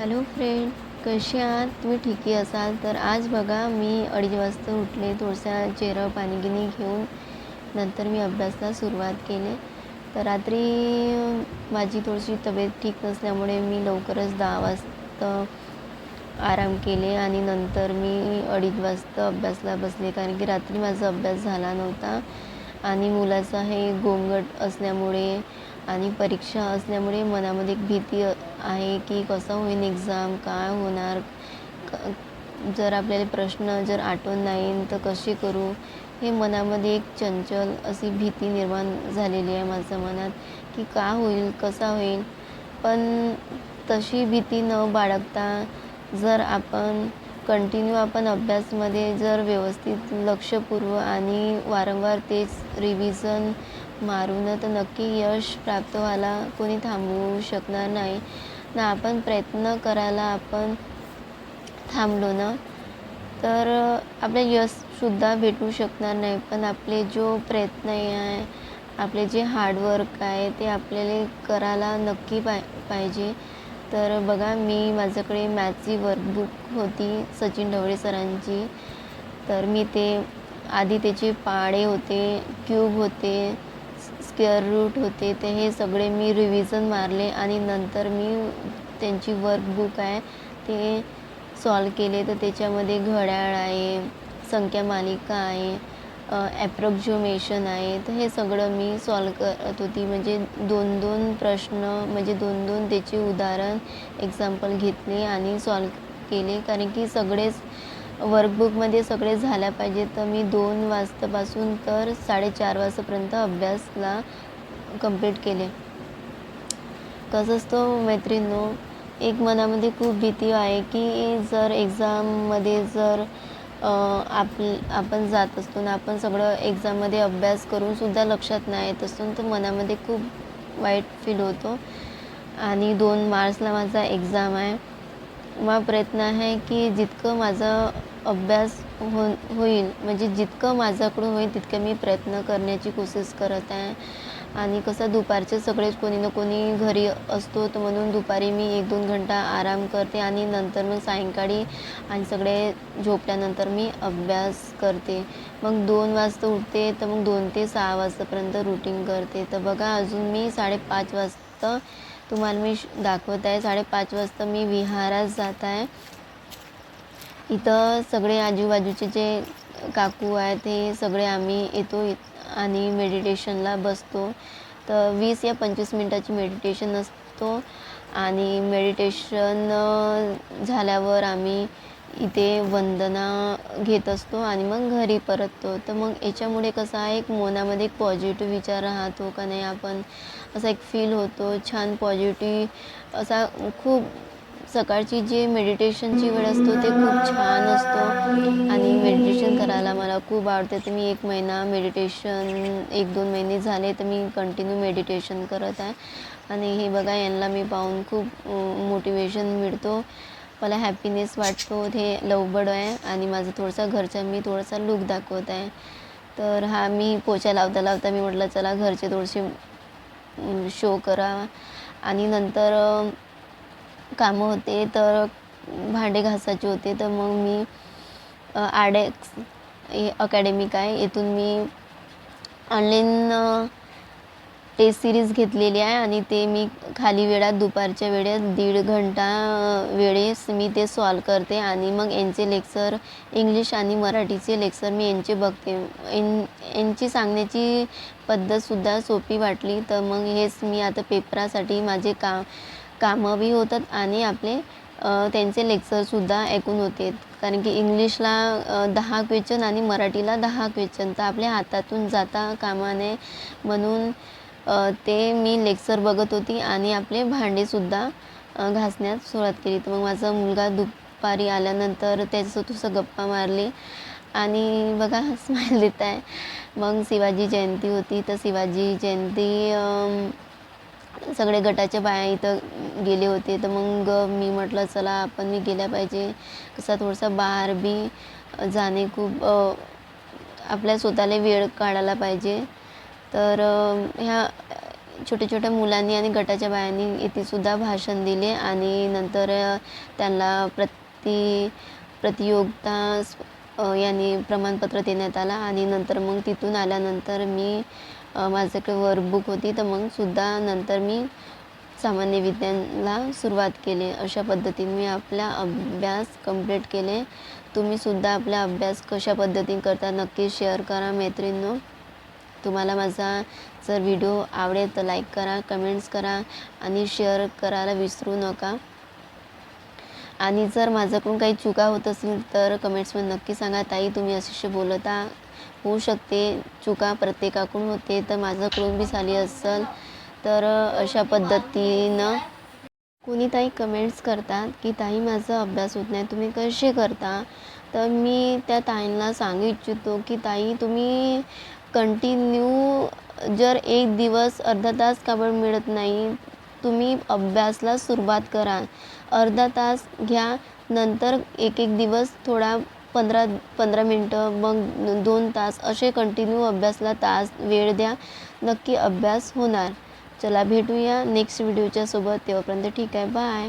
Hello friend कसे आहात? तुम्ही ठीकी असाल तर आज बघा मी अडीच वाजता उठले थोडसा चेहरा पाणीगिनी घेऊन नंतर मी अभ्यासाला सुरुवात केली. तर रात्री माझी थोडीशी तब्येत ठीक नसल्यामुळे मी लवकरच दहा वाजता आराम केले आणि नंतर मी अडीच वाजता अभ्यासाला बसले. कारण की रात्री माझा अभ्यास झाला नव्हता आणि मुलाचा हे गोंगट असल्यामुळे आणि परीक्षा असल्यामुळे मनामध्ये एक भीती आहे की कसं होईल एक्झाम काय होणार? जर आपल्याला प्रश्न जर आठवण नाही तर कसे करू? हे मनामध्ये एक चंचल अशी भीती निर्माण झालेली आहे माझ्या मनात की का होईल कसा होईल? पण तशी भीती न बाळगता जर आपण कंटिन्यू आपण अभ्यासमध्ये जर व्यवस्थित लक्षपूर्व आणि वारंवार तेच रिव्हिजन मारून तर नक्की यश प्राप्त व्हायला कोणी थांबवू शकणार नाही. ना आपण प्रयत्न करायला आपण थांबलो ना तर आपल्याला यशसुद्धा भेटू शकणार नाही. पण आपले जो प्रयत्न आहे आपले जे हार्डवर्क आहे ते आपल्याला करायला नक्की पाय पाहिजे. तर बघा मी माझ्याकडे मॅथ्सची वर्कबुक होती सचिन ढवळे सरांची. तर मी ते आधी त्याचे पाडे होते क्यूब होते स्क्वेअर रूट होते ते हे सगळे मी रिव्हिजन मारले आणि नंतर मी त्यांची वर्कबुक आहे ते सॉल्व केले. तर त्याच्यामध्ये घड्याळ आहे संख्या मालिका आहे ॲप्रॉक्झिमेशन आहे. तर हे सगळं मी सॉल्व करत होती. म्हणजे दोन दोन प्रश्न म्हणजे दोन दोन त्याचे उदाहरण एक्झाम्पल घेतले आणि सॉल्व केले. कारण की सगळेच वर्कबुकमध्ये सगळे झाल्या पाहिजे तर मी दोन वाजतापासून तर साडेचार वाजतापर्यंत अभ्यासला कंप्लीट केले. कसं असतं मैत्रिणींनो एक मनामध्ये खूप भीती आहे की जर एक्झाममध्ये जर आप आपण जात असतो ना आपण सगळं एक्झाममध्ये अभ्यास करूनसुद्धा लक्षात नाही येत असतो तर मनामध्ये खूप वाईट फील होतो. आणि दोन मार्चला माझा एक्झाम आहे. माझा प्रयत्न आहे की जितकं माझा अभ्यास हो होईल म्हणजे जितकं माझ्याकडून होईल तितकं मी प्रयत्न करण्याची कोशिश करत आहे. आणि कसं दुपारचे सगळेच कोणी ना कोणी घरी असतो तर म्हणून दुपारी मी एक दोन घंटा आराम करते आणि नंतर मग सायंकाळी आणि सगळे झोपल्यानंतर मी अभ्यास करते. मग दोन वाजता उठते तर मग दोन ते सहा वाजतापर्यंत रुटीन करते. तर बघा अजून मी साडेपाच वाजता तुम्हाला मी दाखवत आहे साडेपाच वाजता मी विहारात जात आहे इथं सगळे आजूबाजूचे जे काकू आहेत हे सगळे आम्ही येतो आणि मेडिटेशनला बसतो. तर वीस या पंचवीस मिनटाची मेडिटेशन असतो. आणि मेडिटेशन झाल्यावर आम्ही इथे वंदना घेत असतो आणि मग घरी परततो. तर मग याच्यामुळे कसं आहे एक मनामध्ये एक पॉझिटिव्ह विचार राहतो का नाही आपण असा एक फील होतो. छान पॉझिटिव्ह असा खूप सकाळची जी मेडिटेशनची वेळ असतो ते खूप छान असतो. आणि मेडिटेशन करायला मला खूप आवडते. तर मी एक महिना मेडिटेशन एक दोन महिने झाले तर मी कंटिन्यू मेडिटेशन करत आहे. आणि हे बघा यांना मी पाहून खूप मोटिवेशन मिळतो. मला हॅपीनेस वाटतो हे लवबड आहे आणि माझं थोडंसं घरचा मी थोडासा लुक दाखवत आहे. तर हा मी पोचा लावता लावता मी म्हटलं चला घरचे थोडेसे शो करा. आणि नंतर कामं होते तर भांडे घासायचे होते तर मग मी आडेक्स अकॅडमिक आहे. येथून मी ऑनलाईन टेस्ट सिरीज घेतलेली आहे आणि ते मी खाली वेळात दुपारच्या वेळेत दीड घंटा वेळेस मी ते सॉल्व करते आणि मग यांचे लेक्चर इंग्लिश आणि मराठीचे लेक्चर मी यांचे बघते. यां यांची सांगण्याची पद्धतसुद्धा सोपी वाटली तर मग हेच मी आता पेपरासाठी माझे का कामं बी होतात आणि आपले त्यांचे लेक्चरसुद्धा ऐकून होते. कारण की इंग्लिशला दहा क्वेश्चन आणि मराठीला दहा क्वेश्चन तर आपल्या हातातून जाता कामा नये म्हणून ते मी लेक्चर बघत होती आणि आपले भांडेसुद्धा घासण्यास सुरुवात केली. तर मग माझा मुलगा दुपारी आल्यानंतर त्याच्यासोबत थोडंसं गप्पा मारली आणि बघा स्माईल देत आहे. मग शिवाजी जयंती होती. तर शिवाजी जयंती सगळे गटाच्या बाया इथं गेले होते. तर मग मी म्हटलं चला आपण मी गेल्या पाहिजे. कसा थोडासा बाहेर बी जाणे खूप आपल्या स्वतःला वेळ काढायला पाहिजे. तर ह्या छोट्या छोट्या मुलांनी आणि गटाच्या बायांनी इथेसुद्धा भाषण दिले आणि नंतर त्यांना प्रति प्रतियोगिता यांनी याने प्रमाणपत्र देण्यात आला आणि नंतर मग तिथून आल्यानंतर मी माझ्याकडे वर्कबुक होती तर मग सुद्धा नंतर मी सामान्य विज्ञानला सुरुवात केली. अशा पद्धतीने मी आपला अभ्यास कंप्लीट केले. तुम्हीसुद्धा आपला अभ्यास कशा पद्धतीने करता नक्की शेअर करा मैत्रिणींनो. तुम्हाला माझा जर व्हिडिओ आवडेल तर लाईक करा कमेंट्स करा आणि शेअर करायला विसरू नका. आणि जर माझ्याकडून काही चुका होत असेल तर कमेंट्समध्ये नक्की सांगा. ताई तुम्ही अशी बोलता होऊ शकते. चुका प्रत्येकाकडून होते तर माझ्याकडून बी झाली असेल तर अशा पद्धतीनं कोणी ताई कमेंट्स करतात की ताई माझा अभ्यास होत नाही. तुम्ही कसे करता? तर मी त्या ताईंना सांगू इच्छितो की ताई तुम्ही कंटिन्यू जर एक दिवस अर्धा तास का बरं मिळत नाही तुम्ही अभ्यासला सुरुवात करा. अर्धा तास घ्या नंतर एक एक दिवस थोडा पंधरा पंधरा मिनटं मग दोन तास असे कंटिन्यू अभ्यासला तास वेळ द्या. नक्की अभ्यास होणार. चला भेटूया नेक्स्ट व्हिडिओच्या सोबत. तेव्हापर्यंत ठीक आहे बाय.